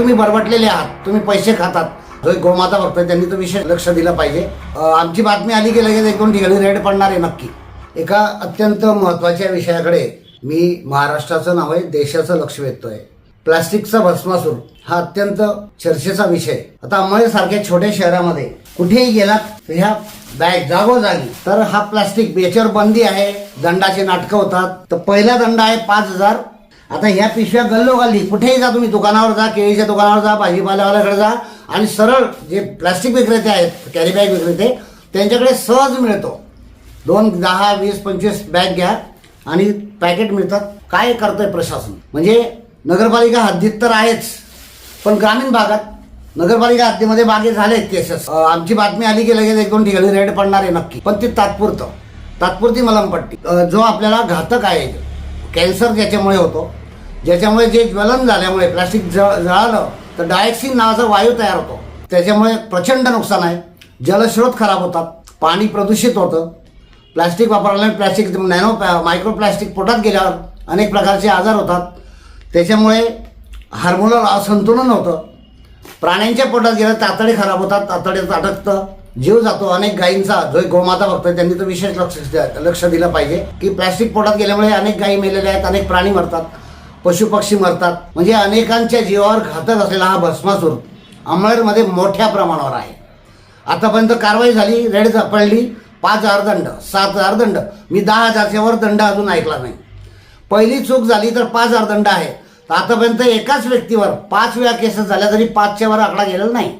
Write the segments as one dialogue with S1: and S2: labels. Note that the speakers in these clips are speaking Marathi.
S1: तुम्ही बरबटलेले आहात तुम्ही पैसे खातात. जो गोमाता बघतोय त्यांनी तो विशेष लक्ष दिलं पाहिजे. आमची बातमी आली की लगेच एक दोन ठिकाणी रेड पडणार आहे नक्की. एका अत्यंत महत्त्वाच्या विषयाकडे मी महाराष्ट्राचं नाव आहे देशाचं लक्ष वेधतोय. प्लास्टिकचा भस्मासूर हा अत्यंत चर्चेचा विषय आता अंमळे सारख्या छोट्या शहरामध्ये कुठेही गेलात ह्या बॅग जागोजागी तर हा प्लास्टिक बेचर बंदी आहे दंडाचे नाटकं होतात. तर पहिला दंड आहे पाच हजार आता ह्या पिशव्या गल्लो घालली कुठेही जा तुम्ही दुकानावर जा केळीच्या दुकानावर जा भाजीपाल्यावाल्याकडे जा. आणि सरळ जे प्लास्टिक विक्रेते आहेत कॅरी बॅग विक्रेते त्यांच्याकडे सहज मिळतो. दोन दहा वीस पंचवीस बॅग घ्या आणि पॅकेट मिळतात. काय करतंय प्रशासन? म्हणजे नगरपालिका हद्दीत तर आहेच पण ग्रामीण भागात नगरपालिका हद्दीमध्ये बागे झाले केसेस आमची बातमी आली की लगेच एक दोन ठिकाणी रेड पडणार आहे नक्की. पण ती तात्पुरतं. तात्पुरती मलमपट्टी. अं, जो आपल्याला घातक आहे कॅन्सर ज्याच्यामुळे होतो ज्याच्यामुळे जे ज्वलन झाल्यामुळे प्लास्टिक जळ जळालं तर डायक्सिन नावाचा वायू तयार होतो. त्याच्यामुळे प्रचंड नुकसान आहे. जलस्रोत खराब होतात पाणी प्रदूषित होतं. प्लास्टिक वापरल्याने प्लास्टिक नॅनो मायक्रो प्लास्टिक पोटात गेल्यावर अनेक प्रकारचे आजार होतात. त्याच्यामुळे हार्मोनल असंतुलन होतं. प्राण्यांच्या पोटात गेलं तातडे खराब होतात तातडीत अटकतं जीव जातो. अनेक गायींचा जो गोमाता बघतोय त्यांनी तर विशेष लक्ष लक्ष दिलं पाहिजे की प्लॅस्टिक पोटात गेल्यामुळे अनेक गायी मेलेल्या आहेत अनेक प्राणी मरतात. पशुपक्षी मरतात. म्हणजे अनेकांच्या जीवावर घातक असलेला हा भस्मासूर अमळेरमध्ये मोठ्या प्रमाणावर आहे. आतापर्यंत कारवाई झाली रेड पडली पाच हजार दंड सात हजार दंड. मी दहा हजारच्या वर दंड अजून ऐकला नाही. पहिली चूक झाली तर पाच हजार दंड आहे. तर आतापर्यंत एकाच व्यक्तीवर पाच वेळा केसेस झाल्या तरी पाचच्या वर आकडा गेलेला नाही.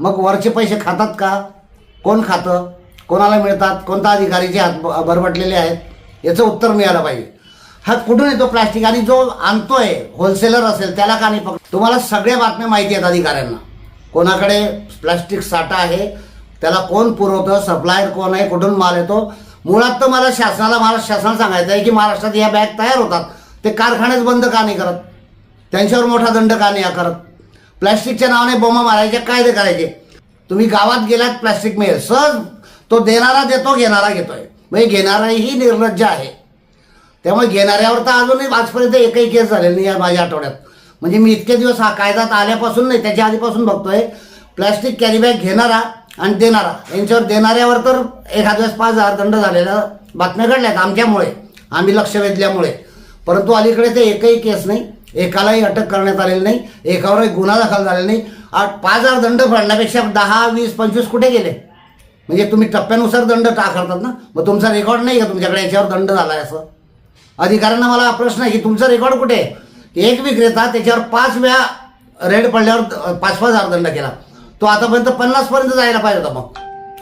S1: मग वरचे पैसे खातात का? कोण खातं? कोणाला मिळतात? कोणता अधिकारीचे हात भरबटलेले आहेत? याचं उत्तर मिळालं पाहिजे. हा कुठून येतो? प्लास्टिक. आणि जो आणतोय होलसेलर असेल त्याला का नाही पकड तुम्हाला सगळ्या बातम्या माहिती आहेत अधिकाऱ्यांना. कोणाकडे प्लास्टिक साठा आहे त्याला कोण पुरवतं सप्लायर कोण आहे कुठून माल येतो? मुळात तर मला शासनाला महाराष्ट्र शासनाला सांगायचं आहे की महाराष्ट्रात या बॅग तयार होतात. ते कारखानेच बंद का नाही करत? त्यांच्यावर मोठा दंड का नाही करत? प्लॅस्टिकच्या नावाने बोमा मारायचे कायदे करायचे. तुम्ही गावात गेलात प्लॅस्टिक मिळेल. सहज तो देणारा देतो घेणारा घेतोय. म्हणजे घेणाराही निर्लज्ज आहे. त्यामुळे घेणाऱ्यावर तर अजूनही आजपर्यंत एकही केस झालेली नाही या माझ्या आठवड्यात. म्हणजे मी इतके दिवस हा कायदा आल्यापासून नाही त्याच्या आधीपासून बघतोय. प्लॅस्टिक कॅरीबॅग घेणारा आणि देणारा. यांच्यावर देणाऱ्यावर तर एखाद्या वेळेस पाच हजार दंड झालेल्या बातम्या घडल्यात आमच्यामुळे. आम्ही लक्ष वेधल्यामुळे. परंतु अलीकडे ते एकही केस नाही. एकालाही अटक करण्यात आलेली नाही. एकावरही गुन्हा दाखल झालेला नाही. पाच हजार दंड भरण्यापेक्षा दहा वीस पंचवीस कुठे गेले? म्हणजे तुम्ही टप्प्यानुसार दंड टाकतात ना? मग तुमचा रेकॉर्ड नाही का तुमच्याकडे? याच्यावर दंड झाला आहे असं? अधिकाऱ्यांना मला प्रश्न आहे की तुमचा रेकॉर्ड कुठे आहे? एक विक्रेता त्याच्यावर पाच वेळा रेड पडल्यावर पाच पाच हजार दंड केला. तो आतापर्यंत पन्नासपर्यंत जायला पाहिजे होता मग.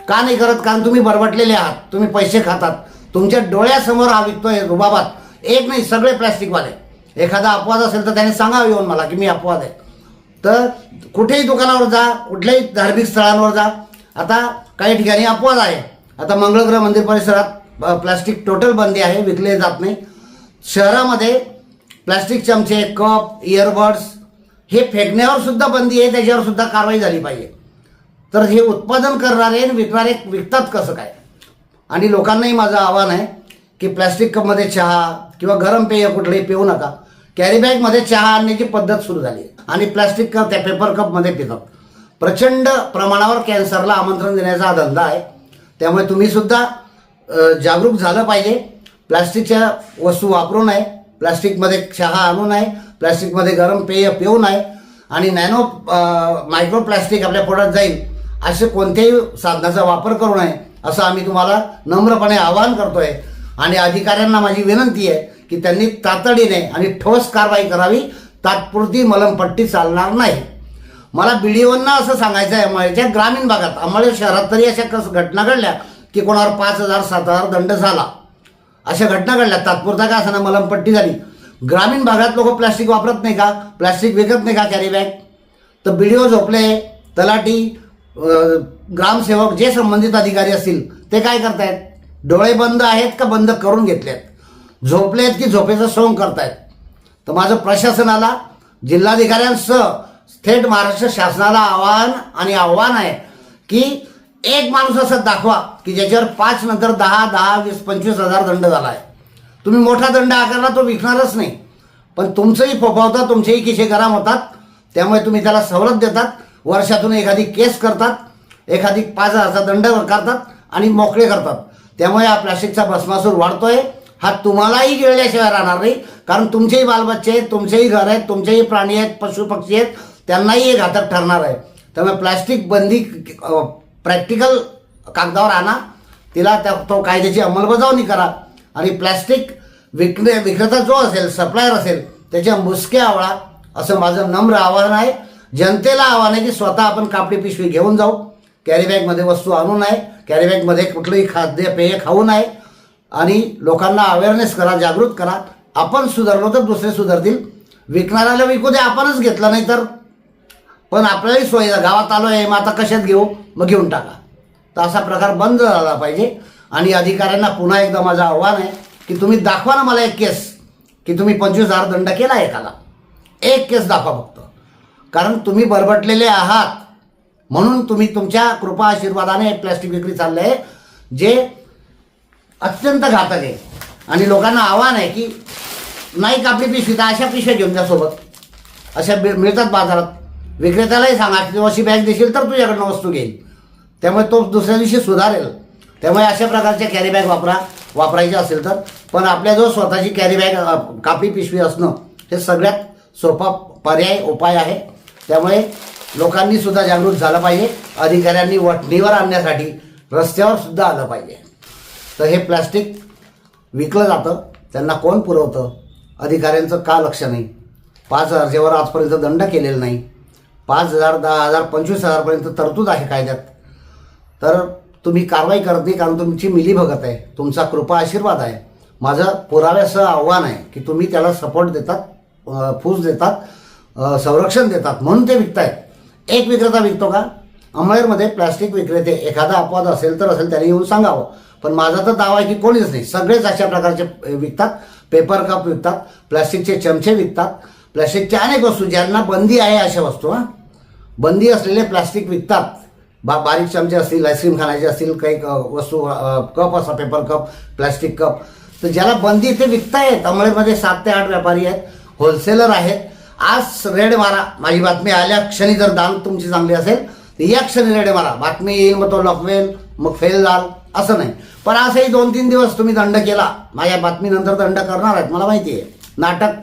S1: का नाही करत? कारण तुम्ही बरबटलेले आहात. तुम्ही पैसे खातात. तुमच्या डोळ्यासमोर हा विकतोय रुबाबात. एक नाही सगळे प्लॅस्टिकवाले. एखादा अपवाद असेल तर त्याने सांगावं येऊन मला की मी अपवाद आहे. तर कुठेही दुकानावर जा कुठल्याही धार्मिक स्थळांवर जा. आता काही ठिकाणी अपवाद आहे. आता मंगळग्रह मंदिर परिसरात प्लास्टिक टोटल बंदी आहे विकले जात नाही. शहरामध्ये प्लास्टिक चमचे कप इयरबड्स हे फेकण्यावर सुद्धा बंदी आहे त्याच्यावर सुद्धा कारवाई झाली पाहिजे. तर हे उत्पादन करणारे आणि विकणारे विकतात कसं काय? आणि लोकांनाही माझं आव्हान आहे की प्लॅस्टिक कपमध्ये चहा किंवा गरम पेय कुठले पिऊ नका. कॅरीबॅगमध्ये चहा आणण्याची पद्धत सुरू झाली आहे. आणि प्लॅस्टिक कप त्या पेपर कपमध्ये पितात. प्रचंड प्रमाणावर कॅन्सरला आमंत्रण देण्याचा हा धंदा आहे. त्यामुळे तुम्हीसुद्धा जागरूक झालं पाहिजे. प्लास्टिकच्या वस्तू वापरू नये प्लास्टिकमध्ये चहा आणू नये प्लास्टिकमध्ये गरम पेय पिऊ नये आणि नॅनो मायक्रो प्लास्टिक आपल्या पोटात जाईल असे कोणत्याही साधनाचा वापर करू नये असं आम्ही तुम्हाला नम्रपणे आवाहन करतोय. आणि अधिकाऱ्यांना माझी विनंती आहे की त्यांनी तातडीने आणि ठोस कारवाई करावी तात्पुरती मलमपट्टी चालणार नाही. मला बीडीओंना असं सांगायचं आहे अमळेच्या ग्रामीण भागात अमळे शहरात तरी अशा कस घटना घडल्या की कोणावर पाच हजार सात हजार दंड झाला. अशा घटना घडल्या. तात्पुरता का असं मलमपट्टी झाली. ग्रामीण भागात लोक प्लास्टिक वापरत नाही का? प्लास्टिक विकत नाही का कॅरी बॅग तर ओ झोपले तलाठी ग्रामसेवक जे संबंधित अधिकारी असतील ते काय करतायत? डोळे बंद आहेत का बंद करून घेतलेत? झोपलेत की झोपेचं सोंग करतायत? तर माझं प्रशासनाला जिल्हाधिकाऱ्यांसह थेट महाराष्ट्र शासनाला आवाहन आणि आव्हान आहे की एक माणूस असं दाखवा की ज्याच्यावर पाच नंतर दहा दहा वीस पंचवीस हजार दंड झाला आहे तुम्ही मोठा दंड आकारला तो विकणारच नाही. पण तुमचंही फोफावता तुमचेही खिशे गरम होतात. त्यामुळे तुम्ही त्याला सवलत देतात. वर्षातून एखादी केस करतात. एखादी पाच हजारचा दंड करतात आणि मोकळे करतात. त्यामुळे हा प्लास्टिकचा भस्मासूर वाढतोय. हा तुम्हालाही गिळल्याशिवाय राहणार नाही. कारण तुमचेही बालबच्चे आहेत तुमचेही घर आहेत तुमचेही प्राणी आहेत पशु पक्षी आहेत. त्यांनाही हे घातक ठरणार आहे. त्यामुळे प्लास्टिक बंदी प्रॅक्टिकल कागदावर आणा. तिला त्या तो कायद्याची अंमलबजावणी करा. आणि प्लॅस्टिक विकणे विक्रेता जो असेल सप्लायर असेल त्याच्या मुसक्या आवळा. असं माझं नम्र आवाहन आहे. जनतेला आव्हान आहे की स्वतः आपण कापडी पिशवी घेऊन जाऊ. कॅरीबॅगमध्ये वस्तू आणू नये. कॅरीबॅगमध्ये कुठलंही खाद्य पेय खाऊ नये. आणि लोकांना अवेअरनेस करा जागृत करा. आपण सुधारलो तर दुसरे सुधारतील. विकणाऱ्याला विकू दे आपणच घेतलं नाही तर पण आपल्यालाही सोय गावात आलो आहे मग आता कशात घेऊ? मग घेऊन टाका. तर असा प्रकार बंद झाला पाहिजे. आणि अधिकाऱ्यांना पुन्हा एकदा माझं आव्हान आहे की तुम्ही दाखवा ना मला एक केस की तुम्ही पंचवीस हजार दंड केला एकाला. एक केस दाखवा फक्त. कारण तुम्ही बरबटलेले आहात. म्हणून तुम्ही तुमच्या कृपा आशीर्वादाने प्लॅस्टिक विक्री चाललं आहे जे अत्यंत घातक आहे. आणि लोकांना आव्हान आहे की नाही कापडी पिशवी तर अशा पिशव्या घेऊन त्यासोबत अशा मिळतात बाजारात. विक्रेत्यालाही सांगा की अशी बॅग देशील तर तुझ्याकडनं वस्तू घेईल त्यामुळे तो दुसऱ्या दिवशी सुधारेल. त्यामुळे अशा प्रकारच्या कॅरी बॅग वापरा वापरायचे असेल तर. पण आपल्याजवळ स्वतःची कॅरी बॅग कापडी पिशवी असणं हे सगळ्यात सोपा पर्याय उपाय आहे. त्यामुळे लोकांनी सुद्धा जागृत झालं पाहिजे. अधिकाऱ्यांनी वटणीवर आणण्यासाठी रस्त्यावर सुद्धा आलं पाहिजे. तर हे प्लॅस्टिक विकलं जातं. त्यांना कोण पुरवतं? अधिकाऱ्यांचं का लक्ष नाही? पाच हजारच्यावर आजपर्यंत दंड केलेला नाही. पाच हजार दहा हजार पंचवीस हजारपर्यंत तरतूद आहे कायद्यात. तर तुम्ही कारवाई करत नाही कारण तुमची मिली भगत आहे. तुमचा कृपा आशीर्वाद आहे. माझं पुराव्यासह आव्हान आहे की तुम्ही त्याला सपोर्ट देतात फूस देतात संरक्षण देतात म्हणून ते विकतायत. एक विक्रेता विकतो का? अमळेरमध्ये प्लास्टिक विक्रेते एखादा अपवाद असेल तर असेल त्याने येऊन सांगावं. पण माझा तर दावा आहे की कोणीच नाही. सगळेच अशा प्रकारचे विकतात पेपर कप विकतात प्लास्टिकचे चमचे विकतात. प्लास्टिकच्या अनेक वस्तू ज्यांना बंदी आहे अशा वस्तू हां. बंदी असलेले प्लास्टिक विकतात. बा बारीक चमचे असतील आईस्क्रीम खाण्याचे असतील काही वस्तू कप असा पेपर कप प्लास्टिक कप तर ज्याला बंदी ते विकतायत अमळेमध्ये सात ते आठ व्यापारी आहेत होलसेलर आहेत. आज रेड मारा माझी बातमी आल्या क्षणी जर दान तुमची चांगली असेल तर या क्षणी रेड मारा. बातमी येईल मग तो लॉकवेल मग फेल जाल असं नाही. पण असंही दोन तीन दिवस तुम्ही दंड केला माझ्या बातमीनंतर दंड करणार आहेत मला माहिती आहे. नाटक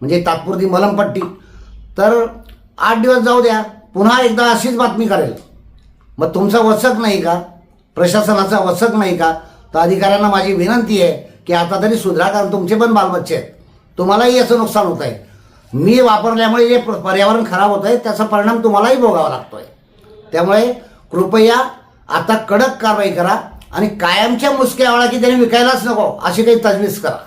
S1: म्हणजे तात्पुरती मलमपट्टी. तर आठ दिवस जाऊ द्या. पुन्हा एकदा अशीच बातमी करेल. मग तुमचा वचक नाही का? प्रशासनाचा वचक नाही का? तर अधिकाऱ्यांना माझी विनंती आहे की आता तरी सुधरा कारण तुमचे पण बालबच्चे आहेत. तुम्हालाही याचं नुकसान होत आहे. मी वापरल्यामुळे जे प- पर्यावरण खराब होत आहे त्याचा परिणाम तुम्हालाही भोगावा लागतोय. त्यामुळे कृपया आता कडक कारवाई करा आणि कायमच्या मुसक्या आळा की त्यांनी विकायलाच नको अशी काही तजवीज करा.